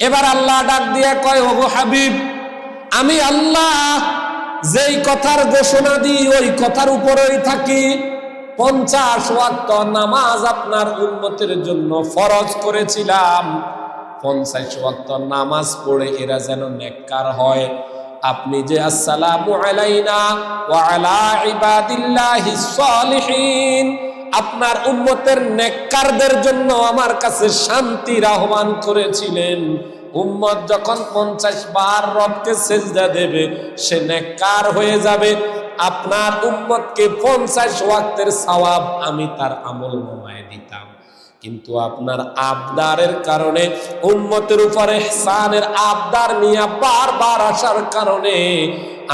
এবার আল্লাহ ডাক দিয়ে কয়, ওগো হাবিব, আমি আল্লাহ যেই কথার ঘোষণা দিই, ওই কথার উপরেই থাকি। পঞ্চাশ ওয়াক্ত নামাজ আপনার উন্নতির জন্য ফরজ করেছিলাম। পঞ্চাশ ওয়াক্ত নামাজ পড়ে এরা যেন নেককার হয়। আপনি যে, আসসালামু আলাইনা ওয়া আলা ইবাদিল্লাহিস সালিহিন আপনার উম্মতের নেককারদের জন্য আমার কাছে শান্তির আহ্বান করেছিলেন। উম্মত যখন পঞ্চাশ বার রবকে সেজদা দেবে, সে নেককার হয়ে যাবে। আপনার উম্মতকে পঞ্চাশ ওয়াক্তের সওয়াব আমি তার আমল নামায় দিতাম। কিন্তু আপনার আবদারের কারণে, উম্মতের উপরে সানের আবদার নিয়ে বারবার আসার কারণে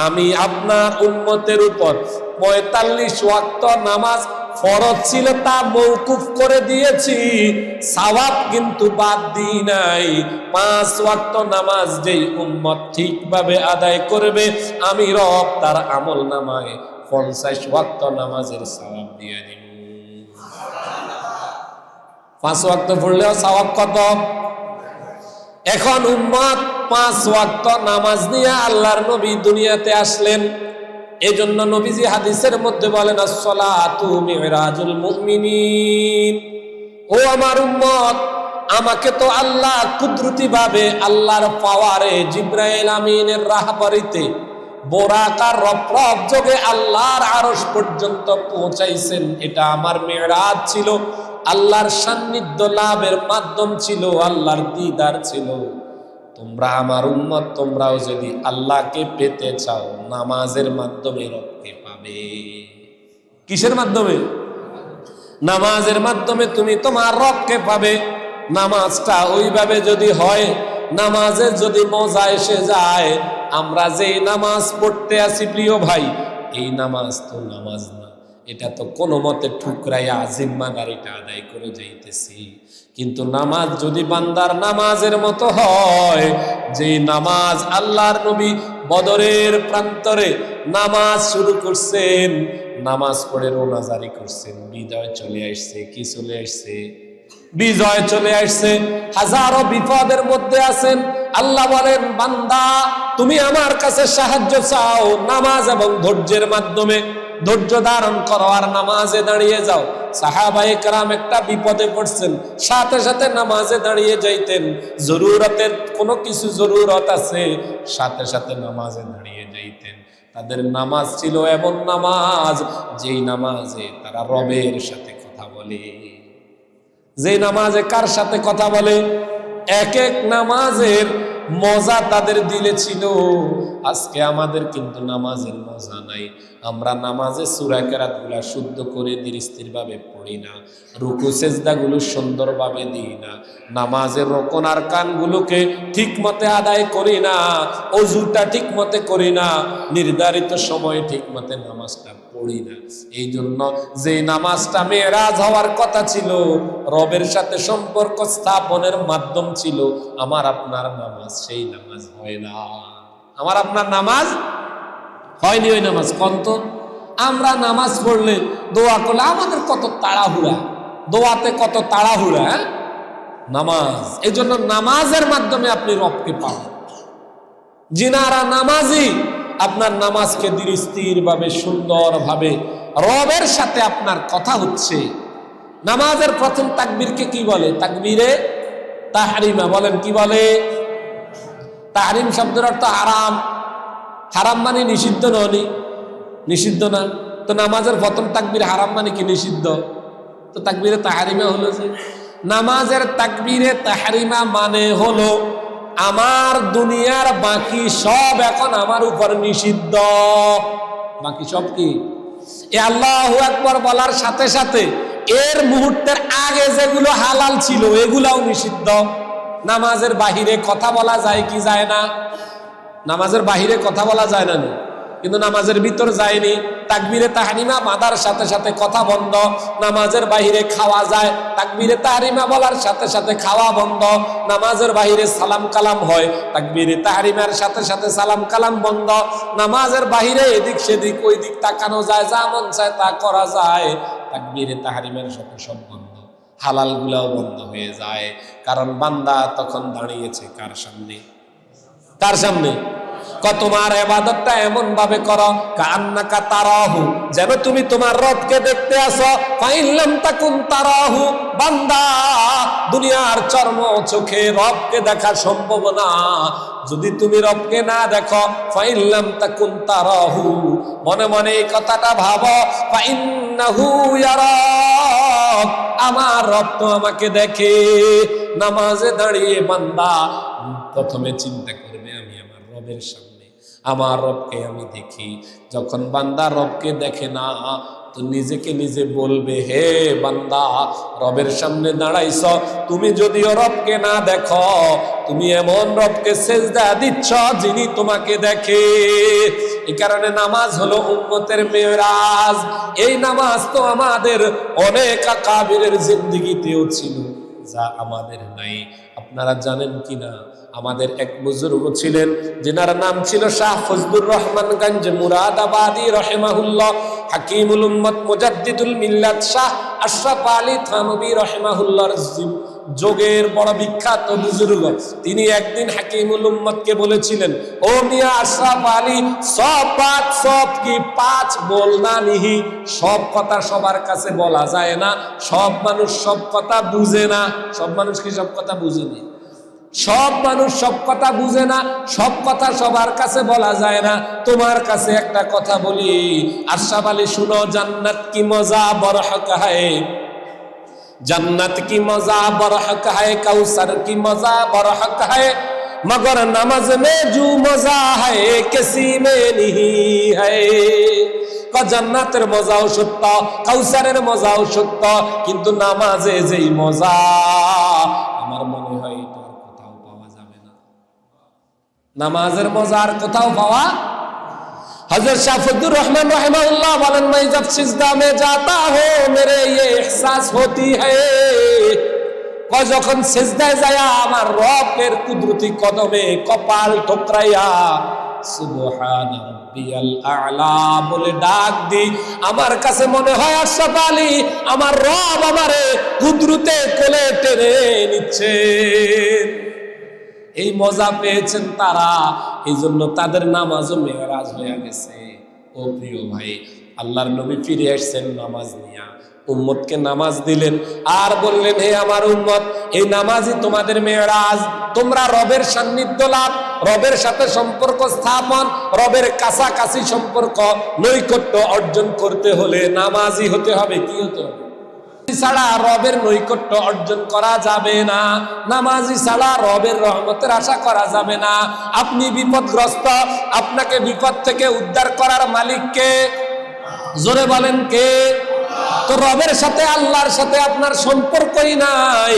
আমি আপনার উম্মতের উপর পঁয়তাল্লিশ ওয়াক্ত নামাজ ফরজ ছিল তা মৌকুফ করে দিয়েছি। সওয়াব কিন্তু বাদ দিই নাই। পাঁচ ওয়াক্ত নামাজ যেই উম্মত ঠিকভাবে আদায় করবে, আমি রব তার আমল নামায় পঞ্চাশ ওয়াক্ত নামাজের সওয়াব দিয়ে দিব। পাঁচ ওয়াক্ত পড়লেও সওয়াব কত? এখন উম্মত পাঁচ ওয়াক্ত নামাজ নিয়ে আল্লাহর নবী দুনিয়াতে আসলেন। এই জন্য নবীজি হাদিসের মধ্যে বলেন ও আমার উম্মত, আমাকে তো আল্লাহ কুদরতি ভাবে আল্লাহর পাওয়ারে জিব্রাইল আমিনের রাহবারিতে বোরাকার আল্লাহর আরশ পর্যন্ত পৌঁছাইছেন। এটা আমার ছিল। আল্লাহর সান্নিধ্য লাভের মাধ্যম ছিল, আল্লাহর দিদার ছিল। তোমরা আমার উম্মত, তোমরাও যদি আল্লাহকে পেতে চাও, নামাজের মাধ্যমে রবকে পাবে। কিসের মাধ্যমে? নামাজের মাধ্যমে তুমি তোমার রবকে পাবে। নামাজটা ওইভাবে যদি হয়, নামাজের যদি মজা এসে যায়, আমরা যে নামাজ পড়তে আসি, প্রিয় ভাই, এই নামাজ তো নামাজ না। এটা তো কোনো মতে ঠুকরাইয়া জিম্মাদারিটা আদায় করে যাইতেছি। কিন্তু নামাজ যদি বান্দার নামাজের মতো হয় যে নামাজ আল্লাহর নবী বদরের প্রান্তরে নামাজ শুরু করছেন, নামাজ পড়ে রোনা জারি করছেন, বিজয় চলে আসছে, কি চলে আসছে? বিজয় চলে আসছে, হাজারো বিপদের মধ্যে আছেন। আল্লাহ বলেন, বান্দা, তুমি আমার কাছে সাহায্য চাও নামাজ এবং ধৈর্যের মাধ্যমে। ধৈর্য ধারণ করো আর নামাজে দাঁড়িয়ে যাও। কারাম একটা বিপদে পড়ছেন, সাথে সাথে নামাজে দাঁড়িয়ে যাইতেন। জরুরতের কোনো কিছু জরুরত আছে? সাথে সাথে নামাজে দাঁড়িয়ে যাইতেন। তাদের নামাজ ছিল এমন নামাজ, যেই নামাজে তারা রবের সাথে কথা বলে। যে নামাজে কার সাথে কথা বলে? এক এক নামাজের মজা তাদের দিলে ছিল। আজকে আমাদের কিন্তু নামাজের মজা নাই। আমরা নামাজে সুরা কেরাতগুলা শুদ্ধ করে ধীরস্থির ভাবে পড়ি না, রুকু সেজদা গুলো সুন্দরভাবে দিই না, নামাজের রোকন আর কানগুলোকে ঠিক মতে আদায় করি না, অজুটা ঠিক মতে করি না, নির্ধারিত সময়ে ঠিক মতে নামাজটা পড়ি না। এই জন্য যে নামাজটা মেয়েরাজ হওয়ার কথা ছিল, রবের সাথে সম্পর্ক স্থাপনের মাধ্যম ছিল, আমার আপনার নামাজ সেই নামাজ হয় না। আমার আপনার নামাজ হয়নি ওই নামাজ কন্ত আমরা নামাজ পড়লে দোয়া করলে আমাদের কত তাড়াহুড়া। দোয়াতে কত তাড়াহুড়া হ্যাঁ? নামাজ। এই জন্য নামাজের মাধ্যমে আপনি রবকে পাবেন। যিনারা নামাজি, আপনার নামাজকে ধীরস্থির ভাবে সুন্দর ভাবে রবের সাথে আপনার কথা হচ্ছে। নামাজের প্রথম তাকবীরকে কি বলে? তাকবীরে তাহারিমা। বলেন কি বলে? তাহারিম শব্দের অর্থ হারাম হারাম মানে নিষিদ্ধ ননি নিষিদ্ধ না। তো নামাজের প্রথম তাকবির হারাম মানে কি নিষিদ্ধ? তো তাকবিরে তাহারিমা হলো যে, নামাজের তাকবিরে তাহারিমা মানে হলো, আমার দুনিয়ার বাকি সব এখন আমার উপর নিষিদ্ধ। বাকি সব কি? আল্লাহ একবার বলার সাথে সাথে এর মুহূর্তের আগে যেগুলো হালাল ছিল, এগুলাও নিষিদ্ধ। নামাজের বাহিরে কথা বলা যায় কি যায় না? নামাজের বাহিরে কথা বলা যায় না। কিন্তু নামাজের ভিতর যায়নি। তাকবিরে তাহারিমা বাঁধার সাথে সাথে কথা বন্ধ। নামাজের বাহিরে খাওয়া যায়। তাকবিরে তাহারিমা বলার সাথে সাথে খাওয়া বন্ধ। নামাজের বাহিরে সালাম কালাম হয়। তাকবিরে তাহারিমার সাথে সাথে সালাম কালাম বন্ধ। নামাজের বাহিরে এদিক সেদিক ওই দিক তাকানো যায়। যা মন চায় তা করা যায়। তাকবিরে তাহারিমার সাথে সব বন্ধ। হালালগুলাও বন্ধ হয়ে যায়। কারণ বান্দা তখন দাঁড়িয়েছে কার সামনে? কার সামনে। তোমার এবাদতটা এমন ভাবে করো কান্নাকা তারাহু, যেন তুমি তোমার রথকে দেখতে আসো ফাইল্লাম তাকুন তারাহু, বান্দা, দুনিয়ার চর্ম চোখে রবকে দেখা সম্ভব না। যদি তুমি রবকে না দেখো ফাইল্লাম তাকুন তারাহু, মনে মনে এই কথাটা ভাবো আমার রব তো আমাকে দেখে নামাজে দাঁড়িয়ে বান্দা, প্রথমে চিন্তা করবে, আমি আমার রবের সামনে, আমার রবকে আমি দেখি। যখন বান্দা রবকে দেখে না, তো নিজেকে নিজে বলবে, হে বান্দা, রবের সামনে দাঁড়াইছ। তুমি যদিও রবকে না দেখো, তুমি এমন রবকে সেজদা দিচ্ছ, যিনি তোমাকে দেখে। এই কারণে নামাজ হলো উম্মতের মেয়েরাজ। এই নামাজ তো আমাদের অনেক আকাবিরের জিন্দিগিতেও ছিল। যা আমাদের নাই। আপনারা জানেন কি না আমাদের এক বুজুর্গ ছিলেন, যেনার নাম ছিল শাহ ফজলুর রহমান গঞ্জ মুরাদাবাদী রহেমাহুল্লাহ। হাকিমুল উম্মত মিল্লাত শাহ আশরাফ আলী যোগের বড় বিখ্যাত বুজুর্গ। তিনি একদিন হাকিমুল উম্মতকে বলেছিলেন, ও মিয়া আশরাফ আলী, সব পাঁচ সব কি পাঁচ বল না নিহি সব কথা সবার কাছে বলা যায় না, সব মানুষ সব কথা বুঝে না। সব মানুষ কি সব কথা বুঝেনি সব মানুষ সব কথা বুঝে না সব কথা সবার কাছে বলা যায় না তোমার কাছে একটা কথা বলি আশরাফ আলী শুনো জান্নাত কি মজা বড় কাহায় जन्नत की मजा बरहक है कौसर की मजा बरहक है मगर नमाज में जो मजा है किसी में नहीं है ক জান্নাতের মজাও সত্য কাউসারের মজাও সত্য কিন্তু নামাজে যেই মজা আমার মনে হয় নামাজের মজা আর কোথাও পাওয়া हजरत शाफुद्दुर रहमान रहमाउल्लाह बलन मैं जब सिजदा में जाता हूँ मेरे ये एहसास होती है কয় যখন সেজদায় যায় আমার রবের কুদরতি কদমে কপাল ঠোকরাইয়া সুবহান রাব্বিয়াল আ'লা বলে ডাক দি আমার কাছে মনে হয় আশরাফ আলী আমার রব আমারে কুদরতে কোলে টেনে নিচ্ছে এই মজা পেয়েছেন তারা। এই জন্য তাদের নামাজও মেয়েরাজ হয়ে গেছে। ও প্রিয় ভাই, আল্লাহর নবী ফিরে আসছেন নামাজ নিয়া। উম্মতকে নামাজ দিলেন আর বললেন, হে আমার উম্মত, এই নামাজই তোমাদের মেয়েরাজ। তোমরা রবের সান্নিধ্য লাভ, রবের সাথে সম্পর্ক স্থাপন, রবের কাছাকাছি সম্পর্ক, নৈকট্য অর্জন করতে হলে নামাজই হতে হবে, কি হতে হবে? ছাড়া রবের নৈকট্য অর্জন করা যাবে না। নামাজি ছাড়া রবের রহমতের আশা করা যাবে না। আপনি বিপদগ্রস্ত, আপনাকে বিপদ থেকে উদ্ধার করার মালিককে জোরে বলেন কে? তো রবের সাথে, আল্লাহর সাথে আপনার সম্পর্কই নাই।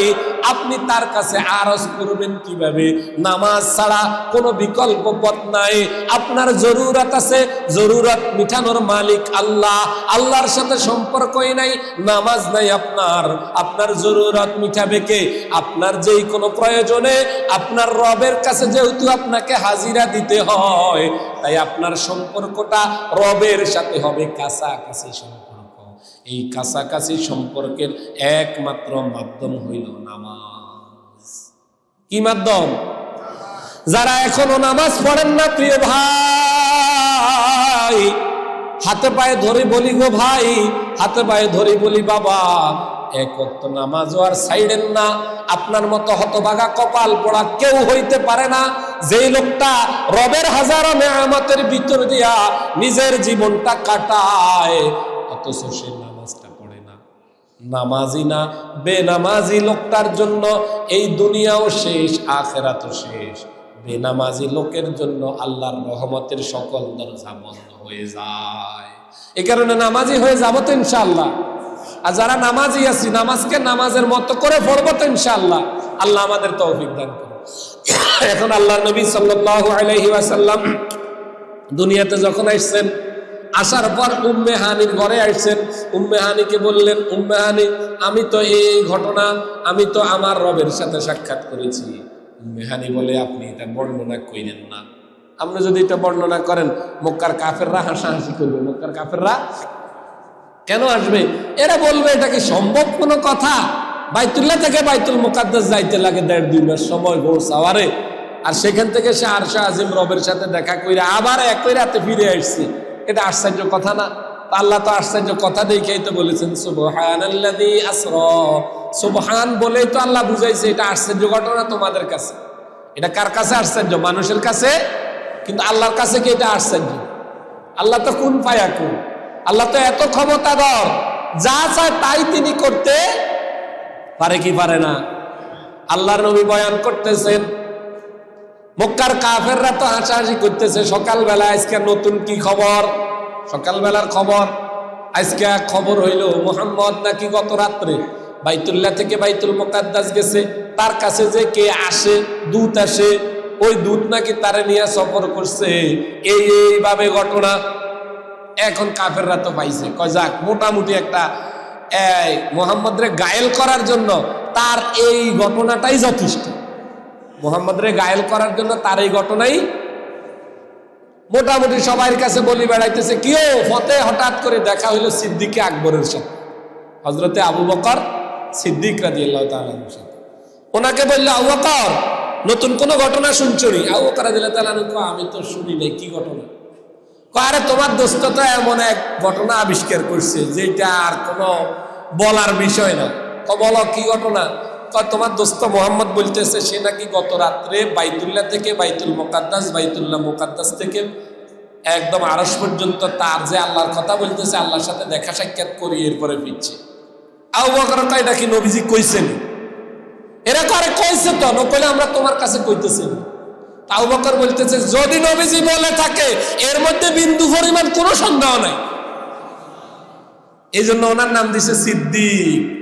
আপনি তার কাছে আরজ করবেন কীভাবে? নামাজ ছাড়া কোনো বিকল্প পথ নাই। আপনার জরুরত আছে। জরুরত মিঠানোর মালিক আল্লাহ। আল্লাহর সাথে সম্পর্কই নাই, নামাজ নাই আপনার। আপনার জরুরত মিঠাবে কে? আপনার যেই কোনো প্রয়োজনে। আপনার রবের কাছে যেহেতু আপনাকে হাজিরা দিতে হয়, তাই আপনার সম্পর্কটা রবের সাথে হবে কাছাকাছি সম্পর্ক। এই কাছাকাছি সম্পর্কের একমাত্র মাধ্যম হইল নামাজ। কি মাধ্যম? যারা এখনও নামাজ পড়েন না, প্রিয় ভাই, হাতে পায়ে ধরে বলি গো ভাই, হাতে পায়ে ধরে বলি বাবা, এক অক্ত নামাজও আর সাইডেন না, আপনার মতো হতভাগা কপাল পড়া কেউ হইতে পারে না, যেই লোকটা রবের হাজারো মেয়ামতের ভিতর দিয়া নিজের জীবনটা কাটায়, অথচ সে না নামাজি না, বেনামাজি লোকটার জন্য এই দুনিয়াও শেষ, আখেরাতও শেষ। বেনামাজি লোকের জন্য আল্লাহর রহমতের সকল দরজা বন্ধ হয়ে যায়। এ কারণে নামাজি হয়ে যাব তো ইনশাআল্লাহ। আর যারা নামাজি আছি, নামাজকে নামাজের মতো করে পড়ব তো ইনশাআল্লাহ। আল্লাহ আমাদের তৌফিক দান করুন এখন আল্লাহ নবী সাল্লাল্লাহু আলাইহি ওয়াসাল্লাম দুনিয়াতে যখন আসছেন আসার পর উম্মে হানির ঘরে আসছেন উম্মে হানিকে বললেন, উম্মে হানি, আমি তো এই ঘটনা, আমি তো আমার রবের সাথে সাক্ষাৎ করেছি। উম্মে হানি বলে, আপনি এটা বর্ণনা কইলেন না। আপনি যদি এটা বর্ণনা করেন, মক্কার কাফেররা হাসাহাসি করবে। মক্কার কাফেররা কেন আসবে? এরা বলবে, এটা কি সম্ভব কোনো কথা? বাইতুল্লাহ থেকে বাইতুল মুকাদ্দাস যাইতে লাগে দেড়, দুই মাস সময় গোর সাওয়ারে আর সেখান থেকে সে আরশা আজিম রবের সাথে দেখা কইরা আবার একই রাতে ফিরে আসছে। এটা আশ্চর্য কথা না। আল্লাহ তো আশ্চর্য কথা দেখেই তো বলেছেন, সুবহানাল্লাযী আসরা। সুবহান বলেই তো আল্লাহ বুঝাইছে, এটা আশ্চর্য ঘটনা তোমাদের কাছে। এটা কার কাছে আশ্চর্য? মানুষের কাছে? কিন্তু আল্লাহর কাছে কি এটা আশ্চর্য? আল্লাহ তো কোন পায়া কোন? আল্লাহ তো এত ক্ষমতাধর, যা চায় তাই তিনি করতে পারে কি পারে না। আল্লাহর নবী বয়ান করতেছেন মক্কার কাফেররা তো হাসাহাসি করতেছে। সকালবেলা আজকে নতুন কি খবর? সকালবেলার খবর? আজকে খবর হইল মোহাম্মদ নাকি গত রাত্রে বাইতুল্লাহ থেকে বাইতুল মোকাদ্দাস গেছে। তার কাছে যে কে আসে, দূত আসে, ওই দূত নাকি তারে নিয়ে সফর করছে। এই এইভাবে ঘটনা। এখন কাফেররা তো পাইছে। কয় যাক, মোটামুটি একটা মোহাম্মদরে গায়েল করার জন্য তার এই ঘটনাটাই যথেষ্ট। মোহাম্মদরে গায়েল করার জন্য তার এই ঘটনাই মোটামুটি সবার কাছে বলি বেড়াইতেছে। কেউ ফতে হঠাৎ করে দেখা হইল সিদ্দিকে আকবরের সাথে। হজরতে আবু বকর সিদ্দিক রাজি আল্লাহ সাথে। ওনাকে বলল, আবু বকর, নতুন কোনো ঘটনা শুনছো নি? আবু বকর রাজি আল্লাহ আমি তো শুনি নাই, কি ঘটনা? আরে তোমার দোস্ত তো এমন এক ঘটনা আবিষ্কার করছে যেটা আর কোনো বলার বিষয় না। ক বলো, কি ঘটনা? তোমার দোস্ত মোহাম্মদ বলতেছে সে নাকি গত রাত্রে বাইতুল্লাহ থেকে বাইতুল মোকাদ্দাস বাইতুল্লাহ মোকাদ্দাস থেকে একদম আরস পর্যন্ত তার যে আল্লাহর কথা বলতেছে আল্লাহর সাথে দেখা সাক্ষাৎ করি এরপরে ফিরছে। আউ বকর কয়, এটা কি নবীজি কইছেন? এরা করে কইছে তো নকলে আমরা তোমার কাছে কইতেছি না। তাও বকর বলতেছে যদি নবীজি বলে থাকে এর মধ্যে বিন্দু পরিমাণ কোনো সন্দেহ নাই। এই জন্য ওনার নাম দিছে সিদ্দিক।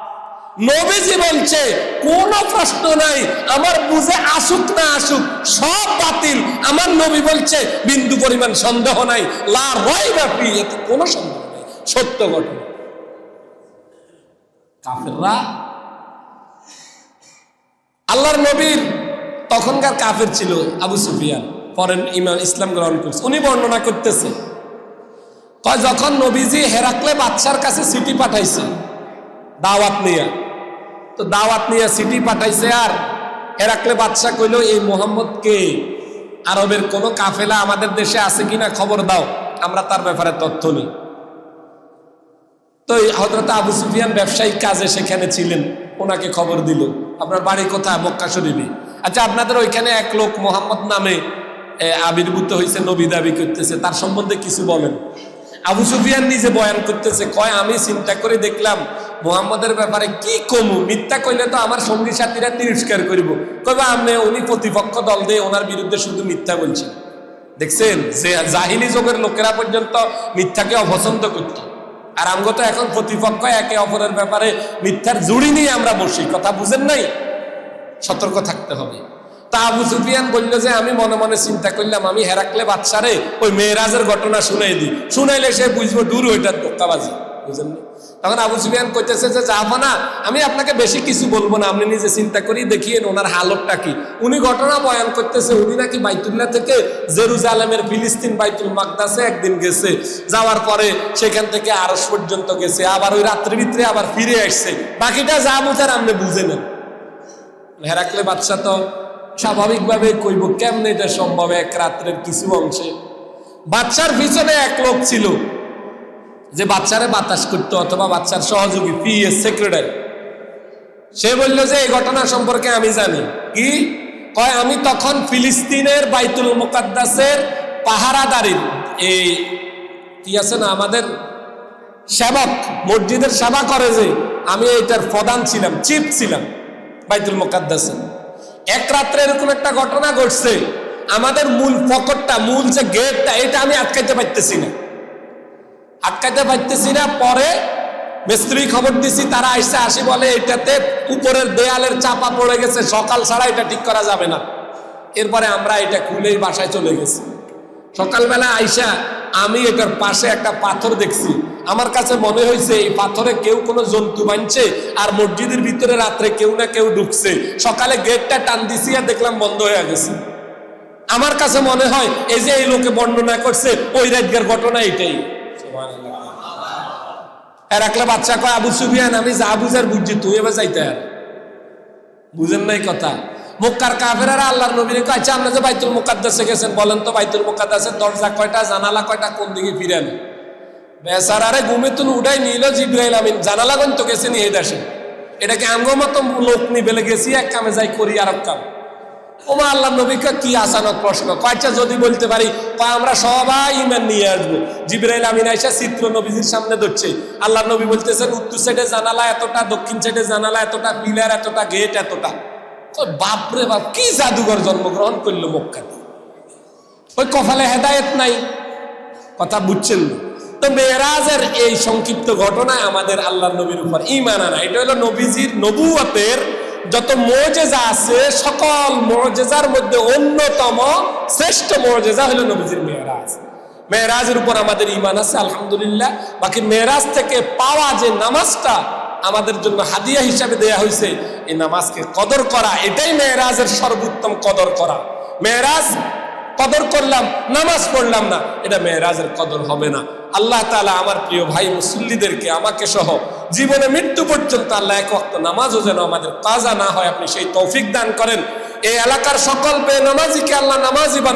নবীজি বলছে, কোনো প্রশ্ন নাই, আমার বুঝে আসুক না আসুক, সব বাতিল। আমার নবী বলছে, বিন্দু পরিমাণ সন্দেহ নাই। লা রয় ব্যাপী এতে কোনো সন্দেহ নাই, সত্য ঘটনা। কাফেররা আল্লাহর নবীর তখনকার কাফের ছিল আবু সুফিয়ান পরেন ইমান ইসলাম গ্রহণ করছে। উনি বর্ণনা করতেছে, কয়, যখন নবীজি হেরাকলে বাচ্চার কাছে সিটি পাঠাইছে, দাওয়াত নিয়ে তো দাওয়াত নিয়ে সিটি পাঠাইছে আর হেরাকলে বাদশা কইল, এই মোহাম্মদকে আরবের কোনো কাফেলা আমাদের দেশে আছে কিনা খবর দাও, আমরা তার ব্যাপারে তথ্য নিই। তো হজরত আবু সুফিয়ান ব্যবসায়িক কাজে সেখানে ছিলেন, ওনাকে খবর দিল, আপনার বাড়ি কোথায়? মক্কা শরীফে। আচ্ছা আপনাদের ওইখানে এক লোক মোহাম্মদ নামে আবির্ভূত হয়েছে নবী দাবি করতেছে, তার সম্বন্ধে কিছু বলেন। আবু সুফিয়ান নিজে বয়ান করতেছে, কয়, আমি চিন্তা করে দেখলাম মোহাম্মদের ব্যাপারে কি কমু? মিথ্যা কইলে তো আমার সঙ্গী সাথীরা তিরস্কার করিব। কবে আপনি উনি প্রতিপক্ষ দল দিয়ে ওনার বিরুদ্ধে শুধু মিথ্যা বলছি। দেখছেন? যে জাহিলি যুগের লোকেরা পর্যন্ত মিথ্যাকে অপছন্দ করত। আর আমগো তো এখন প্রতিপক্ষ একে অপরের ব্যাপারে মিথ্যার জুড়ি নিয়ে আমরা বসি। কথা বুঝেন নাই? সতর্ক থাকতে হবে। তা আবু সুফিয়ান বলল যে, আমি মনে মনে চিন্তা করলাম, আমি হেরাকলে বাচ্চারে ওই মেয়েরাজের ঘটনা শুনাই দিই। শুনাইলে সে বুঝব, দূর ওইটার ধোক্কাবাজি বুঝেন না? তখন আবু সুফিয়ান কইতেছে যে যাব না, আমি আপনাকে বেশি কিছু বলব না, আপনি নিজে চিন্তা করি দেখিয়েন ওনার হালতটা কি। উনি ঘটনা বয়ান করতেছে, উনি নাকি বাইতুল্লাহ থেকে জেরুজালেমের ফিলিস্তিন বাইতুল মাকদাসে একদিন গেছে। যাওয়ার পরে সেখান থেকে আরস পর্যন্ত গেছে। আবার ওই রাত্রি ভিতরে আবার ফিরে আসছে। বাকিটা যা বুঝার আপনি বুঝে নেন। হেরাকলে বাচ্চা তো স্বাভাবিকভাবে কইব, কেমনে এটা সম্ভব এক রাত্রের কিছু অংশে? বাচ্চার পিছনে এক লোক ছিল। যে বাচ্চারে বাতাস করতো অথবা বাচ্চার সহযোগী পিএস সেক্রেটারি, সে বলল যে, এই ঘটনা সম্পর্কে আমি জানি। কি? কয়, আমি তখন ফিলিস্তিনের বাইতুল মুকাদ্দাসের পাহারাদারির এই কি আছে না, আমাদের সেবক, মসজিদের সেবা করে যে, আমি এইটার প্রধান ছিলাম, চিফ ছিলাম বাইতুল মুকাদ্দাসে। এক রাত্রে এরকম একটা ঘটনা ঘটছে। আমাদের মূল ফকরটা মূল যে গেটটা, এটা আমি আটকাইতে পারতেছি না। আটকাইতে পারতেছি না। পরে মিস্ত্রি খবর দিছি, তারা আইসে আসি বলে, এটাতে উপরের দেয়ালের চাপা পড়ে গেছে, সকাল ছাড়া এটা ঠিক করা যাবে না। এরপরে আমরা এটা খুলেই বাসায় চলে গেছি। সকালবেলা আইসা আমি এটার পাশে একটা পাথর দেখছি। আমার কাছে মনে হয়েছে, এই পাথরে কেউ কোনো জন্তু বানছে আর মসজিদের ভিতরে রাত্রে কেউ না কেউ ঢুকছে। সকালে গেটটা টান দিছি আর দেখলাম বন্ধ হয়ে গেছে। আমার কাছে মনে হয়, এই যে এই লোকে বর্ণনা করছে, ওই রাজ্যের ঘটনা এটাই। আর একলা বাচ্চা কয়, আবু সুবিয়ান আমি যা বুঝার বুঝছি, তুই এবার যাইতে আর বুঝেন নাই কথা। মক্কার কাফেরারা আল্লাহর নবীরে কয় আচ্ছা আপনারা যে বাইতুল মুকাদ্দাসে গেছেন, বলেন তো বাইতুল মুকাদ্দাসের দরজা কয়টা, জানালা কয়টা, কোন দিকে ফিরেন? বেসারারে ঘুমে তুন উঠাই নিল জিব্রাইল আমিন, জানালা গন তো গেছে নিয়ে দেশে। এটাকে আঙ্গ মতো লোক নি বেলে গেছি, এক কামে যাই করি আর এক কাম। ওমা আল্লাহ নবীকে কি আসানত প্রশ্ন? কয়েকটা যদি বলতে পারি? আমরা সবাই ইমান নিয়ে আসব। জিব্রাইল আমিন আইসা চিত্র নবীজির সামনে ধরছে। আল্লাহ নবী বলতেছেন, উত্তর সাইডে জানালা এতটা, দক্ষিণ সাইডে জানালা এতটা, পিলার এতটা, গেট এতটা। বাপরে বাপ, কি জাদুঘর জন্মগ্রহণ করল মক্কাতে? ওই কপালে হেদায়েত নাই। কথা বুঝছেন তো মেয়েরাজের এই সংক্ষিপ্ত ঘটনায় আমাদের আল্লাহ নবীর উপর ইমান আনা। এটা হলো নবীজির নবুয়তের যত মর্যাদা আছে, সকল মর্যাদার মধ্যে অন্যতম শ্রেষ্ঠ মর্যাদা হলো নবীজির মেয়েরাজ। মেয়েরাজের উপর আমাদের ইমান আছে, আলহামদুলিল্লাহ। বাকি মেয়েরাজ থেকে পাওয়া যে নামাজটা আমাদের জন্য হাদিয়া হিসাবে দেয়া হয়েছে, এই নামাজকে কদর করা, এটাই মেয়েরাজের সর্বোত্তম কদর করা। মেয়েরাজ কদর করলাম, নামাজ পড়লাম না। এটা মেয়েরাজের কদর হবে না। আল্লাহ তালা আমার প্রিয় ভাই মুসল্লিদেরকে, আমাকে সহ জীবনে মৃত্যু পর্যন্ত আল্লাহ এক অক্ত নামাজও যেন আমাদের তাজা না হয়, আপনি সেই তৌফিক দান করেন। এই এলাকার সকল পেয়ে নামাজিকে আল্লাহ নামাজি বানায়